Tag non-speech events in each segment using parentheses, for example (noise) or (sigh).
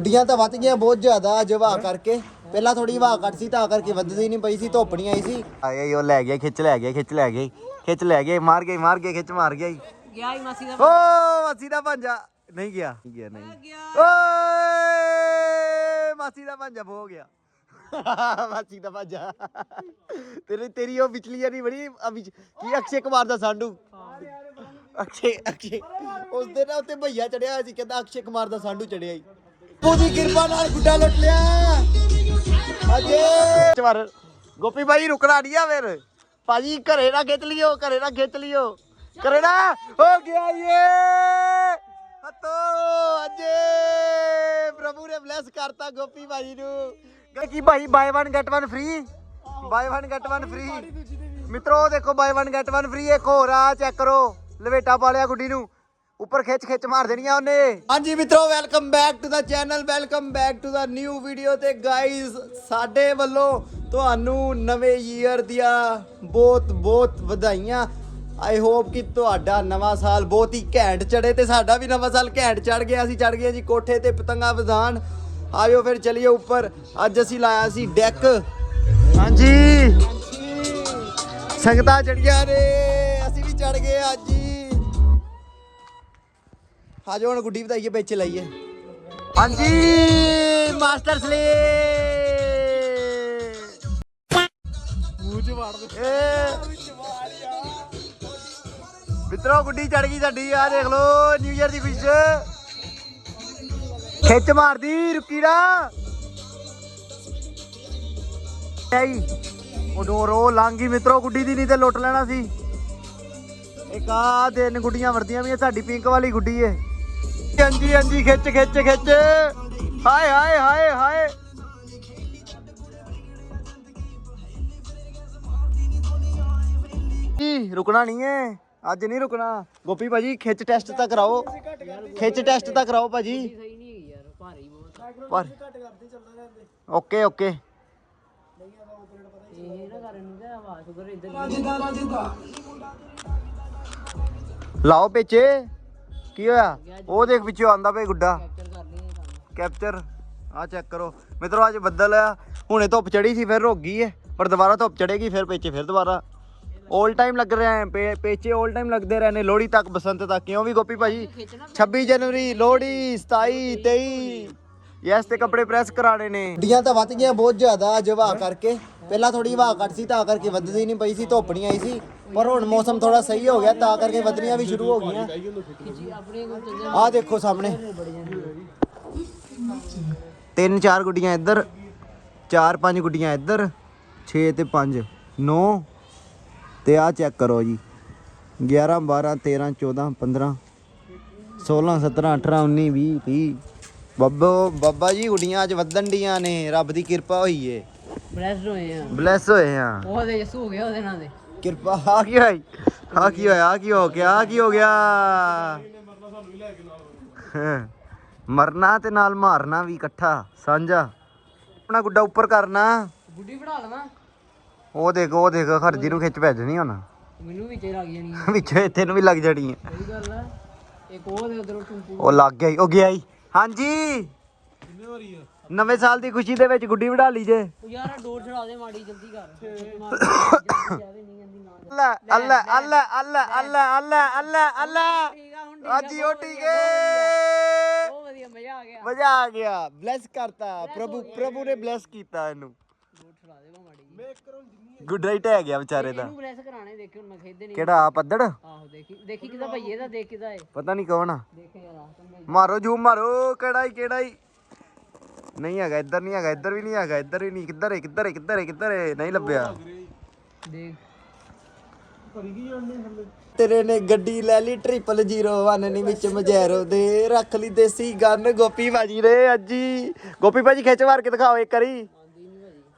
ਗੁੱਡੀਆਂ ਤਾਂ ਵੱਧ ਗਈਆਂ ਬਹੁਤ ਜ਼ਿਆਦਾ ਅੱਜ ਹਵਾ ਕਰਕੇ। ਪਹਿਲਾਂ ਥੋੜੀ ਹਵਾ ਘੱਟ ਸੀ ਤਾਂ ਕਰਕੇ ਵੱਧਦੀ ਨਹੀਂ ਪਈ ਸੀ ਧੁੱਪ ਨਹੀਂ ਆਈ ਸੀ। ਆਏ ਉਹ ਲੈ ਗਿਆ ਖਿੱਚ ਲੈ ਗਿਆ ਖਿੱਚ ਲੈ ਗਿਆ ਖਿੱਚ ਲੈ ਗਿਆ ਮਾਰ ਗਿਆ ਮਾਰ ਗਿਆ ਖਿੱਚ ਮਾਰ ਗਿਆ ਗਿਆ ਹੀ ਮਾਸੀ ਦਾ ਓ ਮਾਸੀ ਦਾ ਪੰਜਾ ਨਹੀਂ ਗਿਆ ਨਹੀਂ ਗਿਆ ਨਹੀਂ। ਓਏ ਮਾਸੀ ਦਾ ਪੰਜਾ ਹੋ ਗਿਆ। (laughs) ਮਾਸੀ ਦਾ ਪੰਜਾ ਤੇਰੀ ਤੇਰੀ ਉਹ ਵਿਚਲੀ ਨਹੀਂ ਬੜੀ ਕੀ ਅਕਸ਼ੇ ਕੁਮਾਰ ਦਾ ਸਾਂਢੂ ਅਕਸ਼ੇ ਅਕਸ਼ੇ। ਉਸ ਦਿਨ ਨਾ ਉੱਤੇ ਭਈਆ ਚੜਿਆ ਸੀ ਕਹਿੰਦਾ ਅਕਸ਼ੇ ਕੁਮਾਰ ਦਾ ਸਾਂਢੂ ਚੜਿਆ ਹੀ ਉਹਦੀ ਕਿਰਪਾ ਨਾਲ ਗੁੱਡਾ ਲੁੱਟ ਲਿਆ। ਅਜੇ ਚਵਰ ਗੋਪੀ ਭਾਈ ਰੁਕਣਾ ਨਹੀਂ ਆ ਫਿਰ। ਭਾਜੀ, ਘਰੇ ਨਾ ਖਿੱਚ ਲਿਓ, ਘਰੇ ਨਾ ਖਿੱਚ ਲਿਓ। ਘਰੇ ਨਾ। ਹੋ ਗਿਆ ਇਹ ਹੱਤੋ ਅਜੇ ਪ੍ਰਭੂ ਨੇ ਬਲੈਸ ਕਰਤਾ ਗੋਪੀ ਭਾਈ ਨੂੰ। ਕੀ ਭਾਈ buy 1 get 1 free buy 1 get 1 free ਮਿੱਤਰੋ, ਦੇਖੋ ਬਾਈ 1 ਗੈਟ 1 ਫ੍ਰੀ ਇੱਕ ਹੋਰ ਆ ਚੈੱਕ ਕਰੋ। ਲਵੇਟਾ ਪਾ ਲਿਆ ਗੁੱਡੀ ਨੂੰ। ਉੱਪਰ ਖਿੱਚ ਖਿੱਚ ਮਾਰ ਦੇਣੀ ਉਹਨੇ। ਹਾਂਜੀ ਮਿੱਤਰੋ welcome back to the channel welcome back to the new video ਤੇ ਗਾਇਜ਼ ਸਾਡੇ ਵੱਲੋਂ ਤੁਹਾਨੂੰ ਨਵੇਂ ਈਅਰ ਦੀਆਂ ਬਹੁਤ ਬਹੁਤ ਵਧਾਈਆਂ। ਆਈ ਹੋਪ ਕਿ ਤੁਹਾਡਾ ਨਵਾਂ ਸਾਲ ਬਹੁਤ ਹੀ ਘੈਂਟ ਚੜੇ ਤੇ ਸਾਡਾ ਵੀ ਨਵਾਂ ਸਾਲ ਘੈਂਟ ਚੜ ਗਿਆ। ਅਸੀਂ ਚੜ ਗਏ ਜੀ ਕੋਠੇ ਤੇ ਪਤੰਗਾ ਵਧਾਣ ਆਇਓ ਫਿਰ ਚਲਿਏ ਉੱਪਰ। ਅੱਜ ਅਸੀਂ ਲਾਇਆ ਸੀ ਡੈਕ ਹਾਂਜੀ। ਸੰਗਤਾਂ ਚੜੀਆਂ ਨੇ, ਅਸੀਂ ਵੀ ਚੜ ਗਏ ਅੱਜ। ਆਜੋ ਹੁਣ ਗੁੱਡੀ ਵਧਾਈਏ ਵਿੱਚ ਲਾਈਏ। ਹਾਂਜੀ ਮਾਸਟਰ ਸਲੇ ਮੂੰਹ ਚ ਵਾੜ ਦੇ। ਮਿੱਤਰੋ ਗੁੱਡੀ ਚੜ ਗਈ ਸਾਡੀ ਆ ਦੇਖ ਲਓ ਨਿਊ ਇਅਰ ਦੀ ਖੁਸ਼ੀ ਚ। ਖਿੱਚ ਮਾਰਦੀ ਰੁਕੀ ਨਾ। ਆਈ। ਉਹ ਡੋਰੋ ਲਾਂਗੀ ਮਿੱਤਰੋ ਗੁੱਡੀ ਦੀ ਨਹੀਂ ਤੇ ਲੁੱਟ ਲੈਣਾ ਸੀ। ਇੱਕ ਆ ਤਿੰਨ ਗੁੱਡੀਆਂ ਵਰਦੀਆਂ ਵੀ ਆ ਸਾਡੀ ਪਿੰਕ ਵਾਲੀ ਗੁੱਡੀ ਏ। ਹਾਂਜੀ ਹਾਂਜੀ, ਖਿੱਚ ਖਿੱਚ ਖਿੱਚ। ਹਾਏ ਹਾਏ ਹਾਏ ਹਾਏ। ਜੀ, ਰੁਕਣਾ ਨਹੀਂ ਏ ਅੱਜ ਨਹੀਂ ਰੁਕਣਾ। ਗੋਪੀ ਭਾਜੀ, ਖਿੱਚ ਟੈਸਟ ਤਾਂ ਕਰਾਓ। ਖਿੱਚ ਟੈਸਟ ਤਾਂ ਕਰਾਓ ਭਾਜੀ। ਸਹੀ ਨਹੀਂ ਹੈਗੀ ਯਾਰ ਭਾਰੀ ਬਹੁਤ ਆ। ਪਰ ਓਕੇ ਓਕੇ। ਇਹ ਨਾ ਕਰਨ ਨੂੰ ਤੇ ਹਵਾ ਸ਼ੁਗਰ ਇੱਧਰ ਲਾਓ ਪਿੱਛੇ ਕੀ ਹੋਇਆ? ਉਹ ਦੇਖ ਵਿੱਚੋਂ ਆਂਦਾ ਪਿਆ ਗੁੱਡਾ। ਕੈਪਚਰ ਆ ਚੈੱਕ ਕਰੋ। ਮਿੱਤਰੋ, ਅੱਜ ਬੱਦਲ ਆ। ਹੁਣੇ ਧੁੱਪ ਚੜੀ ਸੀ, ਫਿਰ ਰੁਕ ਗਈ ਹੈ ਪਰ ਦੁਬਾਰਾ ਧੁੱਪ ਚੜੇਗੀ ਫਿਰ ਪੇਚੇ ਫਿਰ ਦੁਬਾਰਾ। 올 ਟਾਈਮ ਲੱਗ ਰਿਹਾ ਹੈ ਪੇਚੇ 올 ਟਾਈਮ ਲੱਗਦੇ ਰਹੇ ਨੇ ਲੋਹੜੀ ਤੱਕ, ਬਸੰਤ ਤੱਕ। ਕਿਉਂ ਵੀ ਗੋਪੀ ਭਾਜੀ? 26 ਜਨਵਰੀ, ਲੋਹੜੀ 27 23 ਯੈਸ ਤੇ ਕੱਪੜੇ ਪ੍ਰੈਸ ਕਰਾਣੇ ਨੇ। ਗੱਡੀਆਂ ਤਾਂ ਵੱਧ ਗਈਆਂ, ਬਹੁਤ ਜ਼ਿਆਦਾ ਜਵਾ ਕਰਕੇ। ਪਹਿਲਾਂ ਥੋੜੀ ਹਵਾ ਘੱਟ ਸੀ, ਤਾਂ ਕਰਕੇ ਵੱਧਦੀ ਨਹੀਂ ਪਈ ਸੀ, ਧੁੱਪ ਨਹੀਂ ਆਈ ਸੀ। ਪਰ ਹੁਣ ਮੌਸਮ ਥੋੜਾ ਸਹੀ ਹੋ ਗਿਆ ਤਾਂ ਕਰਕੇ ਵਧਣੀਆਂ ਵੀ ਸ਼ੁਰੂ ਹੋ ਗਈਆਂ। ਆਹ ਦੇਖੋ ਸਾਹਮਣੇ। ਤਿੰਨ ਚਾਰ ਗੁੱਡੀਆਂ ਇੱਧਰ ਚਾਰ ਪੰਜ ਗੁੱਡੀਆਂ ਇੱਧਰ 6 ਤੇ 5 9 ਤੇ ਆਹ ਚੈੱਕ ਕਰੋ ਜੀ। 11 12 13 14 15 16 17 18 19 20 30 ਬੱਬੋ ਬੱਬਾ ਜੀ ਗੁੱਡੀਆਂ ਅੱਜ ਵਧਣ ਡੀਆਂ ਨੇ ਰੱਬ ਦੀ ਕਿਰਪਾ ਹੋਈ ਏ। ਬਲੈਸਡ ਹੋਏ ਆ। ਬਲੈਸ ਹੋਏ ਆ। ਉਹ ਦੇ ਜਸੂ ਹੋ ਗਿਆ ਉਹਦੇ ਨਾਲ ਦੇ। ਕਿਰਪਾ। ਆ ਕੀ ਹੋਇਆ ਆ ਕੀ ਹੋਇਆ? ਆ ਕੀ ਹੋ ਗਿਆ? ਆ ਕੀ ਹੋ ਗਿਆ? ਹਾਂ। ਮਰਨਾ ਤੇ ਨਾਲ ਮਾਰਨਾ ਵੀ ਇਕੱਠਾ ਸਾਂਝਾ। ਆਪਣਾ ਗੁੱਡਾ ਉੱਪਰ ਕਰਨਾ। ਬੁੱਢੀ ਫੜਾ ਲਵਾਂ। ਉਹ ਦੇਖ ਉਹ ਦੇਖ ਖਰਜੀ ਨੂੰ ਖਿੱਚ ਭੇਜਣੀ ਹੁਣ। ਮੈਨੂੰ ਵਿੱਚ ਹੀ ਲੱਗ ਜਾਣੀ। ਆ। ਵਿੱਚ ਇੱਥੇ ਨੂੰ ਵੀ ਲੱਗ ਜਾਣੀ ਹੈ ਸਹੀ ਗੱਲ ਆ। ਇੱਕ ਉਹ ਦੇ ਉਧਰੋਂ ਟੁੰਪੂ ਉਹ ਲੱਗ ਗਿਆ ਈ, ਉਹ ਗਿਆ ਹੀ ਹਾਂਜੀ। ਨਵੇਂ ਸਾਲ ਦੀ ਖੁਸ਼ੀ ਦੇ ਵਿੱਚ ਗੁੱਡੀ ਵਢਾ ਲਈ ਜੇ। ਉਹ ਯਾਰ ਆਹ ਡੋਰ ਛੜਾ ਦੇ ਮਾੜੀ ਜਲਦੀ ਕਰ। (coughs) ਜਲਦੀ ਨਹੀਂ। ਅੱਲਾ ਅੱਲਾ ਅੱਲਾ ਅੱਲਾ ਅੱਲਾ ਅੱਲਾ ਅੱਲਾ ਅੱਲਾ। ਆਜੀ ਉਹ ਟੀਕੇ ਬਹੁਤ ਵਧੀਆ ਮਜ਼ਾ ਆ ਗਿਆ। ਮਜ਼ਾ ਆ ਗਿਆ ਬਲੈਸ ਕਰਤਾ। ਪ੍ਰਭੂ ਪ੍ਰਭੂ ਨੇ ਬਲੈਸ ਕੀਤਾ ਇਹਨੂੰ। ਗੁੱਡ ਰਾਈਟ ਹੈ ਗਿਆ ਵਿਚਾਰੇ ਦਾ। ਇਹਨੂੰ ਬਲੈਸ ਕਰਾਣੇ ਦੇਖੀ ਹੁਣ ਮੈਂ ਖੇਦੇ ਨਹੀਂ ਕਿਹੜਾ ਆ ਪੱਦੜ ਆਹੋ ਦੇਖੀ ਦੇਖੀ ਕਿਦਾ ਭਈਏ ਦਾ ਦੇਖ ਕਿਦਾ ਏ ਪਤਾ ਨਹੀਂ ਕੌਣ ਆ। ਦੇਖ ਯਾਰ ਮਾਰੋ ਜੂਮ ਮਾਰੋ। ਕਿਹੜਾ ਹੀ ਕਿਹੜਾ ਹੀ ਨਹੀਂ ਹੈਗਾ ਇੱਧਰ ਨਹੀਂ ਹੈਗਾ ਇੱਧਰ ਵੀ ਨਹੀਂ ਹੈਗਾ ਇੱਧਰ ਵੀ ਨਹੀਂ ਕਿੱਧਰ ਹੈ ਕਿੱਧਰ ਹੈ ਕਿੱਧਰ ਹੈ ਕਿੱਧਰ ਹੈ ਨਹੀਂ ਲੱਭਿਆ। ਦੇਖ। ਤੇਰੇ ਨੇ ਗੱਡੀ ਲੈ ਲਈ ਟ੍ਰਿਪਲ 01 ਨਹੀਂ ਵਿੱਚ ਮਜੈਰੋ ਦੇ ਰੱਖ ਲਈ ਦੇਸੀ ਗਨ ਗੋਪੀ ਬਾਜੀ ਨੇ ਅੱਜੀ ਗੋਪੀ ਬਾਜੀ ਖਿੱਚ ਮਾਰ ਕੇ ਦਿਖਾਓ ਇੱਕ ਵਾਰੀ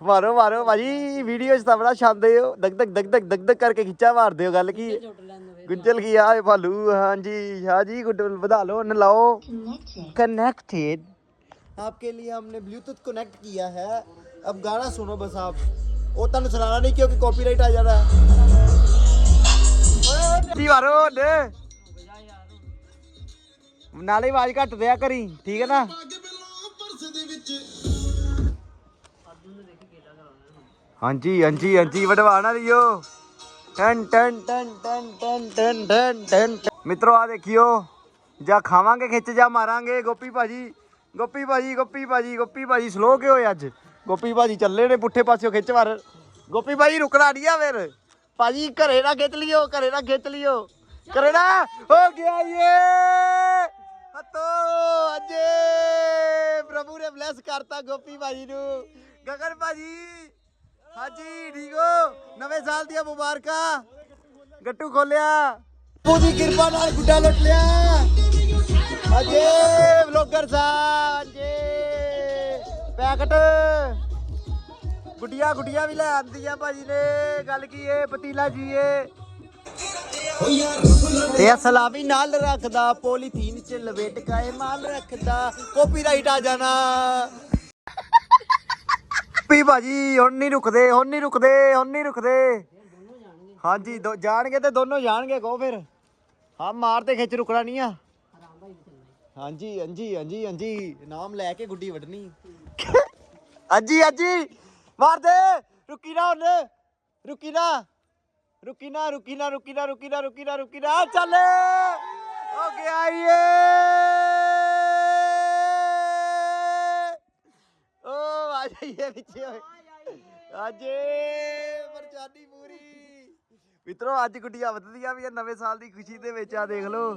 ਮਾਰੋ ਮਾਰੋ ਬਾਜੀ ਵੀਡੀਓ 'ਚ ਤਾਂ ਬੜਾ ਛਾਂਦੇ ਹੋ ਦਗ ਦਗ ਦਗ ਦਗ ਦਗ ਦਗ ਕਰਕੇ ਖਿੱਚਾ ਮਾਰਦੇ ਹੋ ਗੱਲ ਕੀ ਹੈ? ਝੁੱਟ ਲੈਣ ਦੇ ਗੁੰਜਲ ਕੀ ਆ ਇਹ ਭਾਲੂ ਹਾਂਜੀ ਹਾਂ जी गुड ਵਧਾ ਲਓ न लाओ कनेक्टेड आपके लिए हमने ब्लूटूथ कनेक्ट किया है अब गाना सुनो बस आप ਉਹ ਤੁਹਾਨੂੰ ਸੁਣਾਣਾ ਨਹੀਂ ਕਿਉਂਕਿ ਕਾਪੀਰਾਈਟ ਆ ਜਾਣਾ ਜੀ ਮਾਰੋ ਨੇ ਨਾਲੇ ਆਵਾਜ਼ ਘੱਟ ਦਿਆ ਕਰੀ, ਠੀਕ ਹੈ ਨਾ? ਹਾਂਜੀ ਹਾਂਜੀ ਹਾਂਜੀ ਵਡਵਾਣਾ ਦਿਓ। ਟਨ ਟਨ ਟਨ ਟਨ ਟਨ ਟਨ ਟਨ ਟਨ। ਮਿੱਤਰੋ ਆ ਦੇਖਿਓ, ਜਾਂ ਖਾਵਾਂਗੇ ਖਿੱਚ, ਜਾ ਮਾਰਾਂਗੇ, ਗੋਪੀ ਭਾਜੀ ਗੋਪੀ ਭਾਜੀ ਗੋਪੀ ਭਾਜੀ ਗੋਪੀ ਭਾਜੀ ਸਲੋ ਕਿਉਂ ਹੋਏ ਅੱਜ? ਗੋਪੀ ਭਾਜੀ ਚੱਲੇ ਨੇ ਪੁੱਠੇ ਪਾਸਿਓ ਖਿੱਚ ਮਾਰ। ਗੋਪੀ ਭਾਜੀ, ਰੁਕਣਾ ਨਹੀਂ ਆ ਫਿਰ। ਭਾਜੀ ਘਰੇ ਨਾ ਖਿੱਚ ਲਿਓ, ਘਰੇ ਨਾ ਖਿੱਚ ਲਿਓ। ਘਰੇ ਨਾ, ਹੋ ਗਿਆ ਏ ਹੱਤੋ ਅਜੇ ਪ੍ਰਭੂ ਨੇ ਬਲੈਸ ਕਰਤਾ ਗੋਪੀ ਭਾਜੀ ਨੂੰ। ਗਗਨ ਭਾਜੀ, ਹਾਂਜੀ, ਠੀਕ ਹੋ? ਨਵੇਂ ਸਾਲ ਦੀਆਂ ਮੁਬਾਰਕਾਂ। ਗੱਟੂ ਖੋਲਿਆ। ਪੂਰੀ ਕਿਰਪਾ ਨਾਲ ਗੁੱਡਾ ਲੁੱਟ ਲਿਆ। ਅਜੇ ਵਲੋਗਰ ਸਾਹਿਬ ਅਜੇ ਪੈਕਟ। ਗੁੱਡੀਆਂ ਗੁੱਡੀਆਂ ਵੀ ਲੈ ਆਂਦੀਆਂ ਭਾਜੀ ਨੇ ਗੱਲ ਕੀ ਏ ਪਤੀਲਾ ਜੀ ਏ। ਤੇ ਸਲਾਮੀ ਨਾਲ ਰੱਖਦਾ ਪੋਲੀਥੀਨ ਚ ਲਵੇਟ ਕਾਏ ਮਾਲ ਰੱਖਦਾ ਕਾਪੀਰਾਈਟ ਆ ਜਾਣਾ। ਪੀ ਭਾਜੀ ਹੁਣ ਨਹੀਂ ਰੁਕਦੇ ਹੁਣ ਨਹੀਂ ਰੁਕਦੇ ਹੁਣ ਨਹੀਂ ਰੁਕਦੇ। ਹਾਂਜੀ ਦੋ ਜਾਣਗੇ ਤੇ ਦੋਨੋਂ ਜਾਣਗੇ ਕਹੋ ਫਿਰ। ਹਾਂ ਮਾਰ ਤੇ ਖਿੱਚ ਰੁਕਣਾ ਨਹੀਂ ਆ। ਹਾਂਜੀ ਹਾਂਜੀ ਹਾਂਜੀ ਹਾਂਜੀ ਨਾਮ ਲੈ ਕੇ ਗੁੱਡੀ ਵੱਢਣੀ। (laughs) ਹਾਂਜੀ ਹਾਂਜੀ ਮਾਰ ਦੇ। ਰੁਕੀ ਨਾ ਹੁਣ। ਰੁਕੀ ਨਾ। ਰੁਕੀ ਨਾ ਰੁਕੀ ਨਾ ਰੁਕੀ ਨਾ ਰੁਕੀ ਨਾ ਰੁਕੀ ਨਾ ਰੁਕੀ ਨਾ। ਚੱਲ। ਹੋ ਗਿਆ ਏ ਓ, ਆ ਜਾਈਏ ਪਿੱਛੇ ਹੋਏ ਅਜੇ ਪਰਚਾਨੀ ਪੂਰੀ। ਮਿੱਤਰੋ, ਅੱਜ ਗੁੱਡੀਆਂ ਵੱਧਦੀਆਂ ਵੀ ਆ ਨਵੇਂ ਸਾਲ ਦੀ ਖੁਸ਼ੀ ਦੇ ਵਿੱਚ ਆ ਦੇਖ ਲਓ।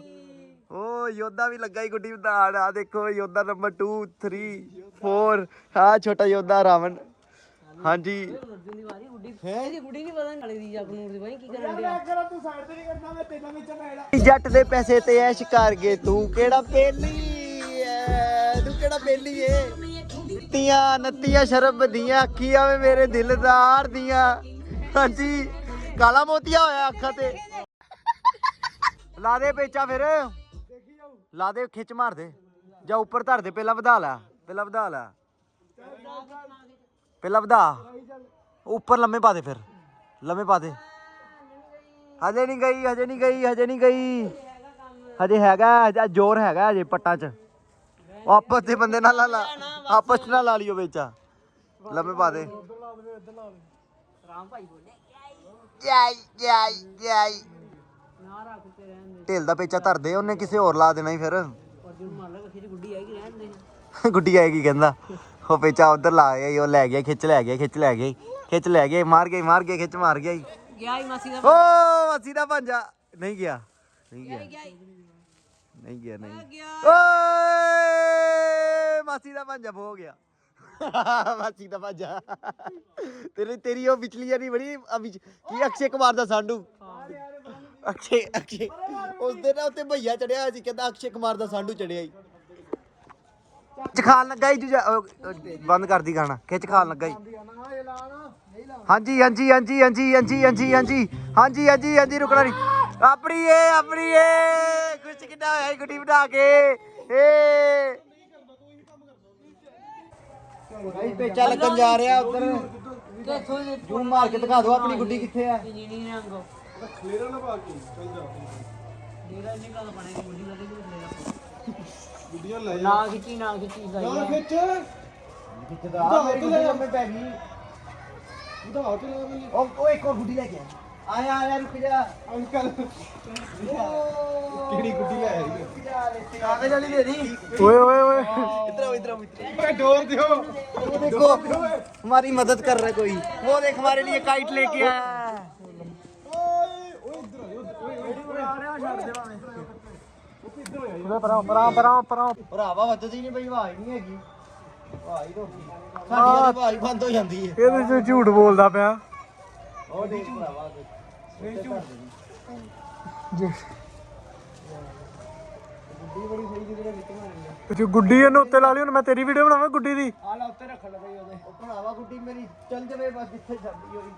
ਓ, ਯੋਧਾ ਵੀ ਲੱਗਾ ਹੀ ਗੁੱਡੀ ਵਧਾਣ ਆ ਦੇਖੋ, ਯੋਧਾ ਨੰਬਰ 2 3 4 ਹਾਂ ਛੋਟਾ ਯੋਧਾ ਰਾਵਣ। ਹਾਂਜੀ। ਦੀ ਵਾਰੀ ਗੁੱਡੀ ਇਹਦੀ ਗੁੱਡੀ ਨਹੀਂ ਪਤਾ ਨਾਲੇ ਦੀ ਜਗਨੂਰ ਦੀ ਬਾਈ ਕੀ ਕਰਨ ਡਿਆ ਜੱਟ ਦੇ ਪੈਸੇ ਤੇ ਐਸ਼ ਕਰ ਗਏ, ਤੂੰ ਕਿਹੜਾ ਪੇਲੀ ਐ? ਤੂੰ ਕਿਹੜਾ ਪੇਲੀ ਏ ਤੀਆਂ ਨੱਤੀਆਂ ਸ਼ਰਬ ਦੀਆਂ ਅੱਖੀਆਂ ਵੇ ਮੇਰੇ ਦਿਲਦਾਰ ਦੀਆਂ। ਹਾਂਜੀ ਕਾਲਾ ਮੋਤੀਆ ਹੋਇਆ ਅੱਖਾਂ ਤੇ। ਲਾ ਦੇ ਪੇਚਾ ਫਿਰ। ਲਾ ਦੇ, ਖਿੱਚ ਮਾਰ ਦੇ। ਜਾਂ ਉੱਪਰ ਧਰ ਦੇ, ਪਹਿਲਾਂ ਵਧਾ ਲਾ, ਪਹਿਲਾਂ ਵਧਾ ਲੈ। ਪਹਿਲਾਂ ਵਧਾ। ਉੱਪਰ ਲੰਮੇ ਪਾ ਦੇ ਫਿਰ। ਲੰਮੇ ਪਾ ਦੇ। ਹਜੇ ਨਹੀਂ ਗਈ ਹਜੇ ਨਹੀਂ ਗਈ ਹਜੇ ਨਹੀਂ ਗਈ। ਹਜੇ ਹੈਗਾ ਹਜੇ ਜ਼ੋਰ ਹੈਗਾ ਹਜੇ ਪੱਟਾਂ 'ਚ। ਆਪਸ ਦੇ ਬੰਦੇ ਨਾਲ ਲਾ ਲਾ ਆਪਸ 'ਚ ਨਾ ਲਾ ਲਿਓ ਵਿੱਚ। ਲੰਮੇ ਪਾ ਦੇ। ਰਾਮ ਭਾਈ ਬੋਲੇ ਜਾਈ ਜਾਈ ਜਾਈ। ਢਿੱਲ ਦਾ ਪੇਚਾ ਧਰ ਦੇ ਉਹਨੇ ਕਿਸੇ ਹੋਰ ਲਾ ਦੇਣਾ ਹੀ ਫਿਰ। ਗੁੱਡੀ ਆਏਗੀ ਕਹਿੰਦਾ। ਉਹ ਪੇਚਾ ਉਧਰ ਲਾ ਗਿਆ ਈ, ਉਹ ਲੈ ਗਿਆ ਖਿੱਚ ਲੈ ਗਿਆ ਖਿੱਚ ਲੈ ਗਿਆ ਈ, ਖਿੱਚ ਲੈ ਗਿਆ ਈ, ਮਾਰ ਗਿਆ ਈ, ਮਾਰ ਗਿਆ ਖਿੱਚ ਮਾਰ ਗਿਆ ਈ। ਗਿਆ ਹੀ ਮਾਸੀ ਦਾ ਓ ਮਾਸੀ ਦਾ ਭਾਂਜਾ। ਨਹੀਂ ਗਿਆ ਨਹੀਂ ਗਿਆ। ਨਹੀਂ। ਗਿਆ ਨਹੀਂ। ਗਿਆ ਓਏ ਮਾਸੀ ਦਾ ਭਾਂਜਾ ਹੋ ਗਿਆ। (laughs) ਮਾਸੀ ਦਾ ਭਾਂਜਾ। ਤੇਰੀ ਤੇਰੀ ਉਹ ਵਿਚਲੀਆਂ ਨਹੀਂ ਬੜੀ ਆ ਵਿਚ- ਕੀ ਅਕਸ਼ੇ ਕੁਮਾਰ ਦਾ ਸਾਂਢੂ ਅਕਸ਼ੇ ਅਕਸ਼ੇ। ਉਸ ਦਿਨ ਉੱਤੇ ਭਈਆ ਚੜਿਆ ਹੋਇਆ ਸੀ ਕਹਿੰਦਾ ਅਕਸ਼ੇ ਕੁਮਾਰ ਦਾ ਸਾਂਢੂ ਚੜਿਆ ਹੀ ਖਿੱਚ ਖਾਣ ਲੱਗਾ ਹੀ ਜੁਜਾ ਉਹ, ਉਹ, ਬੰਦ ਕਰ ਦੀ ਗਾਣਾ ਖਿੱਚ ਖਾਣ ਲੱਗਾ ਹੀ ਹਾਂਜੀ ਹਾਂਜੀ ਹਾਂਜੀ ਹਾਂਜੀ ਹਾਂਜੀ ਹਾਂਜੀ ਹਾਂਜੀ ਹਾਂਜੀ ਹਾਂਜੀ ਹਾਂਜੀ ਰੁਕਣਾ ਨਹੀਂ ਆਪਣੀ ਏ ਆਪਣੀ ਏ ਕੁਛ ਕਿੱਡਾ ਹੋਇਆ ਈ ਗੁੱਡੀ ਬਣਾ ਕੇ ਏ ਭਾਈ ਪੇਚਾ ਲੱਗਣ ਜਾ ਰਿਹਾ ਉਧਰ ਤੇ ਥੋੜੀ ਜੂਮ ਮਾਰ ਕੇ ਦਿਖਾ ਦਿਓ ਆਪਣੀ ਗੁੱਡੀ ਕਿੱਥੇ ਆ ਵੀਡੀਓ ਲੈ ਨਾ ਖਿੱਚੀ ਨਾ ਖਿੱਚੀ ਸਾਈ ਨਾ ਖਿੱਚ ਕਿਤੇ ਆ ਮੇਰੀ ਗੁੱਡੀ ਲੰਮੇ ਪੈ ਗਈ ਉਹਦਾ ਹੌਟਲ ਲੈ ਲਈ ਉਹ ਉਹ ਇੱਕ ਹੋਰ ਗੁੱਡੀ ਲੈ ਕੇ ਆ ਆਇਆ ਆਇਆ ਰੁਕ ਜਾ ਅੰਕਲ ਕਿਹੜੀ ਗੁੱਡੀ ਲੈ ਆਈ ਕਾਗਜ਼ ਵਾਲੀ ਲੈ ਦੀ ਓਏ ਓਏ ਓਏ ਇਧਰ ਆਓ ਇਧਰ ਆਓ ਓਏ ਡੋਰ ਦਿਓ ਉਹ ਦੇਖੋ हमारी मदद कर रहा है कोई वो देख हमारे लिए काइट लेके आया ਓਏ ਓਏ ਇਧਰ ਆ ਓਏ ਓਏ ਆ ਰਿਹਾ ਛੱਡ ਦੇ ਭਾਵੇਂ है ਭਰਾਵਾ ਵੱਜਦੀ ਨਹੀਂ ਬਈ ਆਵਾਜ਼ ਨਹੀਂ ਹੈਗੀ। ਆਵਾਜ਼ ਰੋਕੀ। ਸਾਡੀ ਵਾਲੀ ਆਵਾਜ਼ ਬੰਦ ਹੋ ਜਾਂਦੀ ਹੈ ਇਹਦੇ ਚ ਝੂਠ ਬੋਲਦਾ ਪਿਆ। ਉਹ ਦੇਖ ਭਰਾਵਾ ਨਹੀਂ ਝੂਠ। ਜੋ ਗੁੱਡੀ ਇਹਨੂੰ ਉੱਤੇ ਲਾ ਲਈ ਹੁਣ ਮੈਂ ਤੇਰੀ ਵੀਡੀਓ ਬਣਾਵਾਂ ਗੁੱਡੀ ਦੀ? ਆ ਲਾ ਉੱਤੇ ਰੱਖ ਲੈ ਬਈ ਉਹਦੇ। ਉਹ ਭਰਾਵਾ ਗੁੱਡੀ ਮੇਰੀ ਚੱਲ ਜਵੇ ਬਸ ਜਿੱਥੇ ਜਾਂਦੀ ਹੋਈ।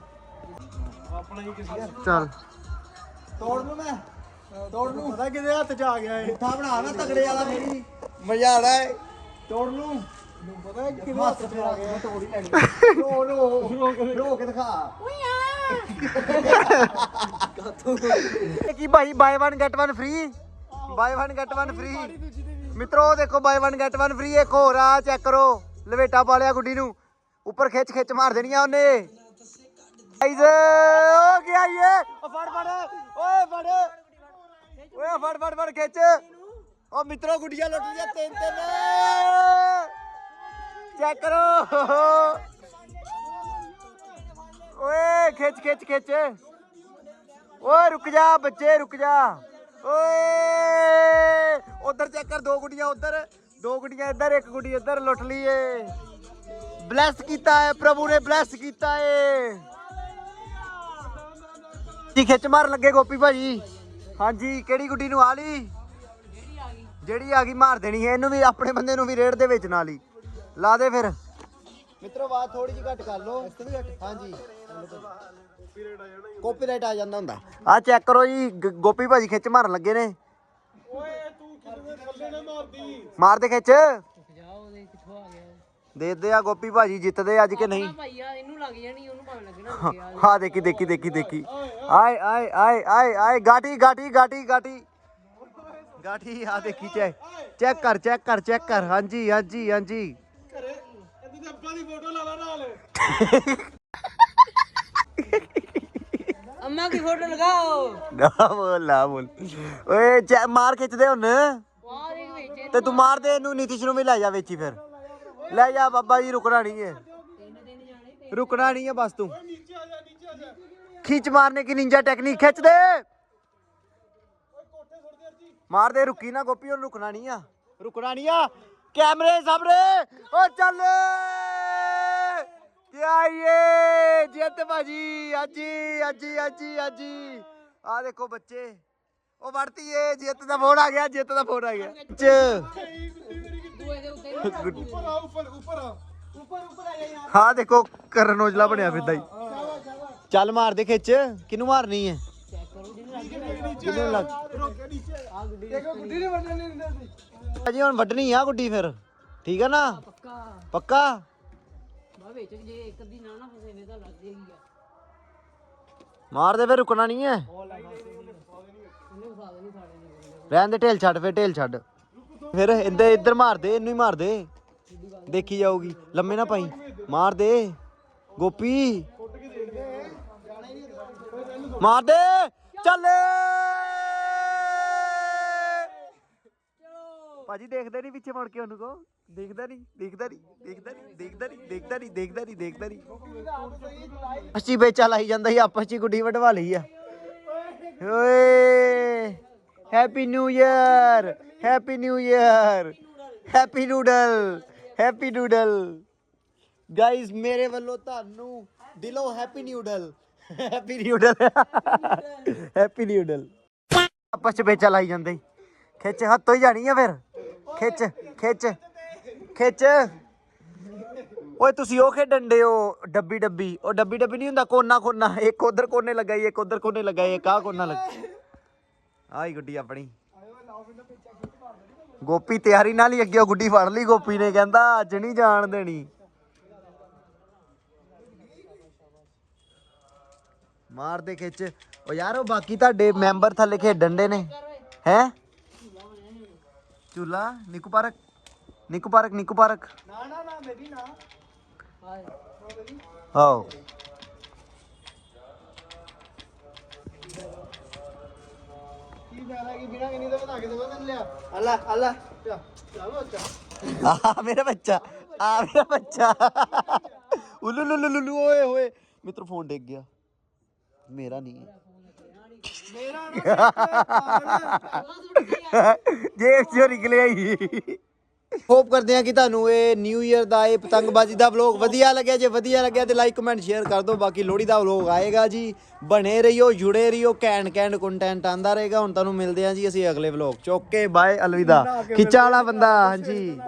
ਆਪਣਾ ਹੀ ਕਿਸੇ ਚੱਲ। ਤੋੜ ਨੂੰ ਮੈਂ। ਤੋੜ ਨੂੰ ਪਤਾ ਕਿਹਦੇ ਹੱਥ ਚ ਆ ਗਿਆ ਇਹ? ਪੁੱਠਾ ਬਣਾ ਨਾ ਤਗੜੇ ਵਾਲਾ ਮੇਰੀ। ਮਜ਼ਾ ਆਣਾ ਹੈ। ਤੋੜ ਨੂੰ ਪਤਾ ਕਿਹਦੇ ਹੱਥ ਚ ਆ ਗਿਆ। ਤੋੜ ਹੀ ਲੈਣੀ। ਰੋ ਰੋ ਰੋ। ਕੇ ਦਿਖਾ। ਇਹ ਕੀ ਭਾਈ buy 1 get 1 free buy 1 get 1 free ਮਿੱਤਰੋ ਦੇਖੋ ਬਾਈ 1 ਗੈਟ 1 ਫ੍ਰੀ ਇੱਕ ਹੋਰ ਆ ਚੈੱਕ ਕਰੋ। ਲਵੇਟਾ ਪਾ ਲਿਆ ਗੁੱਡੀ ਨੂੰ। ਉੱਪਰ ਖਿੱਚ ਖਿੱਚ ਮਾਰ ਦੇਣੀ ਆ ਉਹਨੇ। ਗਾਈਜ਼ ਹੋ ਗਿਆ ਇਹ। ਓ ਫੜ ਫੜ। ਓਏ ਫੜ। ਓਏ ਫੜ ਫੜ ਫੜ ਖਿੱਚ ਓ ਮਿੱਤਰੋ ਗੁੱਡੀਆਂ ਲੁੱਟ ਲਿਆ ਤਿੰਨ ਤਿੰਨ ਚੈੱਕ ਕਰੋ ਓਏ ਖਿੱਚ ਖਿੱਚ ਖਿੱਚ ਓਏ ਰੁਕ ਜਾ ਬੱਚੇ ਰੁਕ ਜਾ ਓਏ ਉਧਰ ਚੈੱਕ ਕਰ ਦੋ ਗੁੱਡੀਆਂ ਉਧਰ ਦੋ ਗੁੱਡੀਆਂ ਇੱਧਰ ਇੱਕ ਗੁੱਡੀ ਇੱਧਰ ਲੁੱਟ ਲਈਏ ਬਲੈਸ ਕੀਤਾ ਹੈ ਪ੍ਰਭੂ ਨੇ ਬਲੈਸ ਕੀਤਾ ਹੈ ਜੀ ਖਿੱਚ ਮਾਰਨ ਲੱਗੇ ਗੋਪੀ ਭਾਜੀ ਹਾਂਜੀ ਕਿਹੜੀ ਗੁੱਡੀ ਨੂੰ ਆ ਲਈ? ਜਿਹੜੀ ਆ ਗਈ ਮਾਰ ਦੇਣੀ ਹੈ ਇਹਨੂੰ ਵੀ ਆਪਣੇ ਬੰਦੇ ਨੂੰ ਵੀ ਰੇਡ ਦੇ ਵਿੱਚ ਨਾਲ ਹੀ। ਲਾ ਦੇ ਫਿਰ। ਮਿੱਤਰੋ ਆਵਾਜ਼ ਥੋੜੀ ਜਿਹੀ ਘੱਟ ਕਰ ਲਓ। ਹਾਂਜੀ। ਕਾਪੀਰਾਈਟ ਆ ਜਾਂਦਾ ਹੁੰਦਾ। ਆ ਚੈੱਕ ਕਰੋ ਜੀ ਗ- ਗੋਪੀ ਭਾਜੀ ਖਿੱਚ ਮਾਰਨ ਲੱਗੇ ਨੇ। ਓਏ ਤੂੰ ਕਿਤੇ ਥੱਲੇ ਨਾ ਮਾਰਦੀ? ਮਾਰ ਦੇ ਖਿੱਚ ਜਾ ਉਹਦੇ ਕਿੱਥੋਂ ਆ ਗਿਆ ਦੇ ਦੇ ਆ ਗੋਪੀ ਭਾਜੀ ਜਿੱਤਦੇ ਅੱਜ ਕਿ ਨਹੀਂ? ਭਾਈ ਆ ਇਹਨੂੰ ਲੱਗ ਜਾਣੀ ਉਹਨੂੰ ਭਾਵੇਂ ਲੱਗਣਾ ਨੀ ਆ ਹਾਂ ਦੇਖੀ ਦੇਖੀ ਦੇਖੀ ਦੇਖੀ। ਆਏ ਆਏ ਆਏ ਆਏ ਆਏ ਗਾਟੀ ਗਾਟੀ ਗਾਟੀ ਗਾਟੀ। ਗਾਟੀ ਆ ਦੇਖੀ ਚੈੱਕ ਚੈੱਕ ਕਰ ਚੈੱਕ ਕਰ ਚੈੱਕ ਕਰ। ਹਾਂਜੀ ਹਾਂਜੀ ਹਾਂਜੀ। ਘਰੇ ਇਹਦੀ ਤੇ ਅੱਬਾ ਦੀ ਫੋਟੋ ਲਾ ਲਾ ਨਾਲ। ਅੰਮਾ ਕੀ ਫੋਟੋ ਲਗਾਓ। ਨਾ ਬੋਲ ਨਾ ਬੋਲ। ਓਏ ਚੈ ਮਾਰ ਖਿੱਚਦੇ ਹੁਣ। ਤੇ ਤੂੰ ਮਾਰ ਦੇ ਇਹਨੂੰ ਨੀਤਿਸ਼ ਨੂੰ ਵੀ ਲੈ ਜਾ ਵੇਚੀ ਫਿਰ। ਲੈ ਜਾ ਬਾਬਾ ਜੀ, ਰੁਕਣਾ ਨਹੀਂ ਹੈ। ਰੁਕਣਾ ਨਹੀਂ ਹੈ ਬਸ ਤੂੰ। ਖਿੱਚ ਮਾਰਨੇ ਕੀ ਨਿੰਜਾ ਟੈਕਨੀਕ ਖਿੱਚ ਦੇ। ਮਾਰ ਦੇ, ਰੁਕੀ ਨਾ ਗੋਪੀ ਉਹ ਰੁਕਣਾ ਨਹੀਂ ਆ। ਰੁਕਣਾ ਨਹੀਂ ਆ। ਕੈਮਰੇ ਸਾਹਮਣੇ। ਓ ਚੱਲ। ਤੇ ਜਿੱਤ ਭਾਜੀ। ਅੱਜੀ ਅੱਜੀ ਅੱਜੀ ਅੱਜੀ ਆ ਦੇਖੋ ਬੱਚੇ। ਉਹ ਵੜਤੀ ਏ ਜਿੱਤ ਦਾ ਫੋਨ ਆ ਗਿਆ, ਜਿੱਤ ਦਾ ਫੋਨ ਆ ਗਿਆ। ਚ। ਹਾਂ, ਦੇਖੋ, ਕਰਨ ਔਜਲਾ ਬਣਿਆ ਫਿਰਦਾ ਹੀ ਚੱਲ ਮਾਰ ਦੇ ਖਿੱਚ। ਕਿਨੂੰ ਮਾਰਨੀ ਹੈ? ਕਿਨੂੰ ਗੁੱਡੀ ਹੁਣ ਵੱਢਣੀ ਆ ਗੁੱਡੀ ਫਿਰ। ਠੀਕ ਹੈ ਨਾ? ਪੱਕਾ ਪੱਕਾ? ਮਾਰ ਦੇ ਫਿਰ, ਰੁਕਣਾ ਨਹੀਂ ਹੈ। ਰਹਿਣ ਦੇ, ਢੇਲ ਛੱਡ ਫਿਰ, ਢੇਲ ਛੱਡ। ਫਿਰ ਇੰਦੇ ਇੱਧਰ ਮਾਰ ਦੇ, ਇਹਨੂੰ ਹੀ ਮਾਰ ਦੇ। ਦੇਖੀ ਜਾਊਗੀ। ਲੰਮੇ ਨਾ ਪਾਈ। ਮਾਰ ਦੇ। ਗੋਪੀ। ਮਾਰ ਦੇ। ਚੱਲ। ਭਾਜੀ ਦੇਖਦੇ ਨਹੀਂ ਪਿੱਛੇ ਮੁੜ ਕੇ ਉਹਨੂੰ ਕੋ ਦੇਖਦਾ ਨਹੀਂ ਦੇਖਦਾ ਨਹੀਂ ਦੇਖਦਾ ਨਹੀਂ ਦੇਖਦਾ ਨਹੀਂ ਦੇਖਦਾ ਨਹੀਂ ਦੇਖਦਾ ਨਹੀਂ ਦੇਖਦਾ ਨਹੀਂ ਅੱਛੀ ਵੇਚਾ ਲਾਈ ਜਾਂਦਾ ਸੀ, ਆਪਸ ਚ ਹੀ ਗੁੱਡੀ ਵਡਵਾ ਲਈ ਆ। ਓਏ। Happy new year happy new year happy noodle happy noodle guys ਮੇਰੇ ਵੱਲੋਂ ਤੁਹਾਨੂੰ ਦਿਲੋਂ happy noodle happy noodle happy noodle ਆਪਸ ਚ ਵੇਚਾ ਲਾਈ ਜਾਂਦੇ ਖਿੱਚ, ਹੱਥੋਂ ਹੀ ਜਾਣੀ ਆ ਫਿਰ। ਖਿੱਚ ਖਿੱਚ ਖਿੱਚ। ਓਏ, ਤੁਸੀਂ ਉਹ ਖੇਡਣ ਦੇ ਉਹ ਡੱਬੀ ਡੱਬੀ ਉਹ ਡੱਬੀ ਡੱਬੀ ਨਹੀਂ ਹੁੰਦਾ ਕੋਨਾ ਕੋਨਾ ਇੱਕ ਉਧਰ ਕੋਨੇ ਲੱਗਾ ਇੱਕ ਉਧਰ ਕੋਨੇ ਲਗਾਈ, ਇੱਕ ਆਹ ਕੋਨਾ ਲੱਗਾ ਆਈ ਗੁੱਡੀ ਆਪਣੀ। ਗੋਪੀ ਤਿਆਰੀ ਨਾਲ ਹੀ ਅੱਗੇ ਉਹ ਗੁੱਡੀ ਫੜ ਲਈ ਗੋਪੀ ਨੇ ਕਹਿੰਦਾ ਅੱਜ ਨਹੀਂ ਜਾਣ ਦੇਣੀ। ਮਾਰ ਦੇ ਖਿੱਚ। ਉਹ ਯਾਰ ਉਹ ਬਾਕੀ ਤੁਹਾਡੇ ਮੈਂਬਰ ਥੱਲੇ ਖੇਡਣ ਦੇ ਨੇ। ਹੈ? ਚੂਲਾ Nicco Park. Nicco Park Nicco Park. ਨਾ ਨਾ ਨਾ ਮੇਰੀ ਨਾ। ਆਓ। ਅੱਲਾ ਅੱਲਾ ਚਲੋ ਅੱਛਾ ਆ ਮੇਰਾ ਬੱਚਾ ਆ ਮੇਰਾ ਬੱਚਾ ਉਲੂ ਲੂ ਲੂ ਲੂ ਓਏ ਹੋਏ ਮਿੱਤਰ ਫੋਨ ਡਿੱਗ ਗਿਆ ਮੇਰਾ ਨਹੀਂ ਹੈ ਜੇਬ ਚੋਂ ਨਿਕਲਿਆ ਹੀ ਹੋਪ ਕਰਦੇ ਆ ਕਿ ਤੁਹਾਨੂੰ ਇਹ ਨਿਊ ਇਅਰ ਦਾ ਇਹ ਪਤੰਗਬਾਜ਼ੀ ਦਾ ਵਲੌਗ ਵਧੀਆ ਲੱਗਿਆ। ਜੇ ਵਧੀਆ ਲੱਗਿਆ ਤੇ ਲਾਈਕ ਕਮੈਂਟ ਸ਼ੇਅਰ ਕਰ ਦਿਓ। ਬਾਕੀ ਲੋਹੜੀ ਦਾ ਵਲੌਗ ਆਏਗਾ ਜੀ। ਬਣੇ ਰਹੀਓ ਜੁੜੇ ਰਹੀਓ ਕੈਂਡ ਕੈਂਡ ਕੰਟੈਂਟ ਆਂਦਾ ਰਹੇਗਾ। ਹੁਣ ਤੁਹਾਨੂੰ ਮਿਲਦੇ ਆ ਜੀ ਅਸੀਂ ਅਗਲੇ ਵਲੌਗ ਚ। ਓਕੇ ਬਾਏ ਅਲਵਿਦਾ। ਖਿੱਚਾ ਵਾਲਾ ਬੰਦਾ ਹਾਂਜੀ।